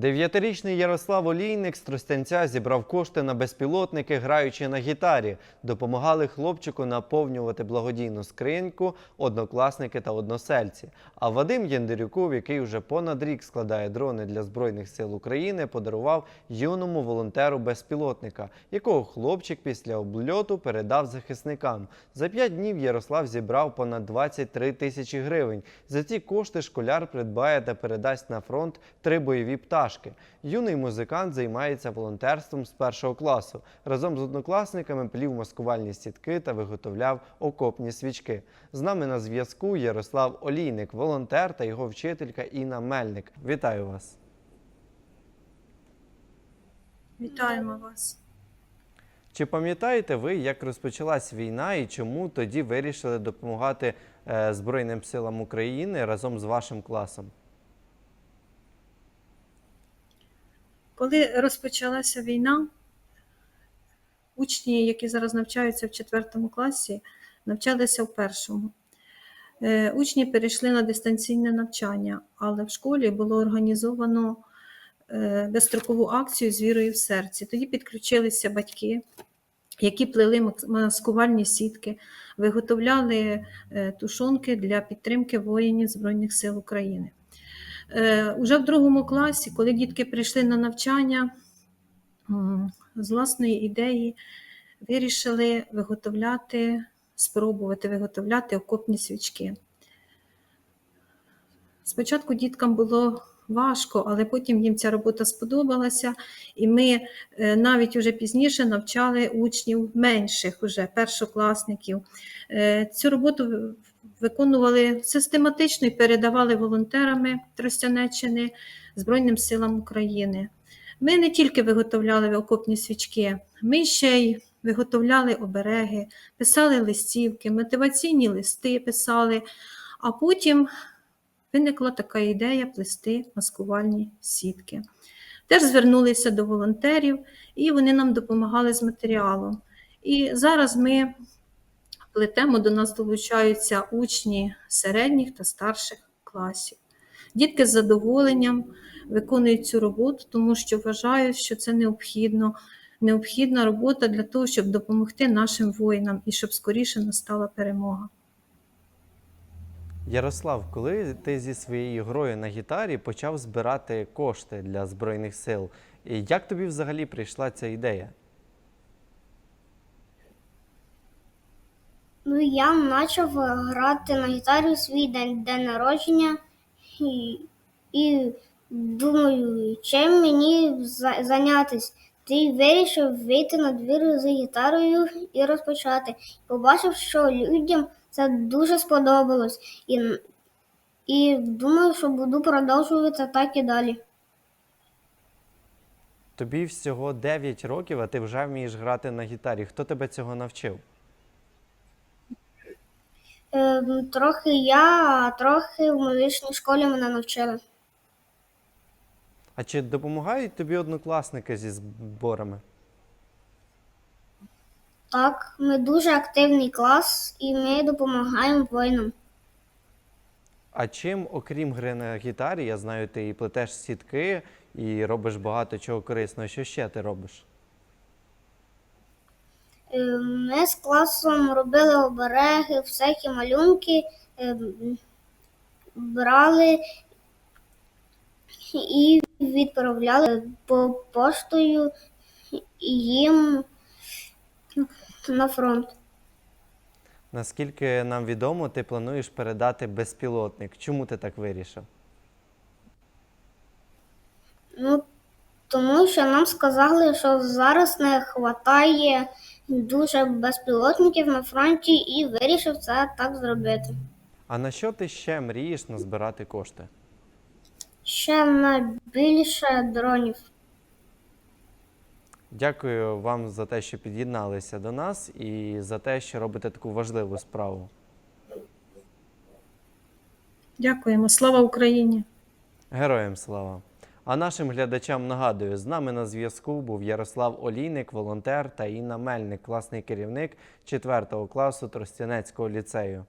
Дев'ятирічний Ярослав Олійник з Тростянця зібрав кошти на безпілотники, граючи на гітарі. Допомагали хлопчику наповнювати благодійну скриньку однокласники та односельці. А Вадим Єндерюков, який вже понад рік складає дрони для Збройних сил України, подарував юному волонтеру безпілотника, якого хлопчик після обльоту передав захисникам. За п'ять днів Ярослав зібрав понад 23 тисячі гривень. За ці кошти школяр придбає та передасть на фронт три бойові пташки. Юний музикант займається волонтерством з першого класу. Разом з однокласниками плів маскувальні сітки та виготовляв окопні свічки. З нами на зв'язку Ярослав Олійник, волонтер та його вчителька Інна Мельник. Вітаю вас! Вітаємо вас. Чи пам'ятаєте ви, як розпочалась війна і чому тоді вирішили допомагати е, Збройним силам України разом з вашим класом? Коли розпочалася війна, учні, які зараз навчаються в 4 класі, навчалися в першому. Е, Учні перейшли на дистанційне навчання, але в школі було організовано е, безстрокову акцію з вірою в серці. Тоді підключилися батьки, які плели маскувальні сітки, виготовляли е, тушонки для підтримки воїнів Збройних сил України. Е, Уже в другому класі, коли дітки прийшли на навчання, з власної ідеї вирішили виготовляти, спробувати виготовляти окопні свічки. Спочатку діткам було важко, але потім їм ця робота сподобалася, і ми е, навіть уже пізніше навчали учнів менших, уже першокласників. Е, Цю роботу виконували систематично і передавали волонтерами Тростянеччини Збройним силам України. Ми не тільки виготовляли окопні свічки, ми ще й виготовляли обереги, писали листівки, мотиваційні листи писали, а потім виникла така ідея плести маскувальні сітки. Теж звернулися до волонтерів, і вони нам допомагали з матеріалом. І зараз ми плетемо, до нас долучаються учні середніх та старших класів. Дітки з задоволенням виконують цю роботу, тому що вважають, що це необхідно, необхідна робота для того, щоб допомогти нашим воїнам і щоб скоріше настала перемога. Ярослав, коли ти зі своєю грою на гітарі почав збирати кошти для Збройних сил, як тобі взагалі прийшла ця ідея? Ну, я почав грати на гітарі свій день, день народження і, і думаю, чим мені за- зайнятися. Ти вирішив вийти на двір з гітарою і розпочати. Побачив, що людям це дуже сподобалось, і, і думаю, що буду продовжувати так і далі. Тобі всього 9 років, а ти вже вмієш грати на гітарі. Хто тебе цього навчив? Ем, трохи я, а трохи в музичній школі мене навчили. А чи допомагають тобі однокласники зі зборами? Так, ми дуже активний клас і ми допомагаємо воїнам. А чим, окрім гри на гітарі, я знаю, ти і плетеш сітки, і робиш багато чого корисного. Що ще ти робиш? Е, Ми з класом робили обереги, всякі малюнки, е, брали і відправляли по поштою їм на фронт. Наскільки нам відомо, ти плануєш передати безпілотник. Чому ти так вирішив? Ну, тому що нам сказали, що зараз не вистачає дуже безпілотників на фронті, і вирішив це так зробити. А на що ти ще мрієш назбирати кошти? Ще на більше дронів. Дякую вам за те, що під'єдналися до нас і за те, що робите таку важливу справу. Дякуємо. Слава Україні! Героям слава! А нашим глядачам нагадую, з нами на зв'язку був Ярослав Олійник, волонтер та Інна Мельник, класний керівник 4 класу Тростянецького ліцею.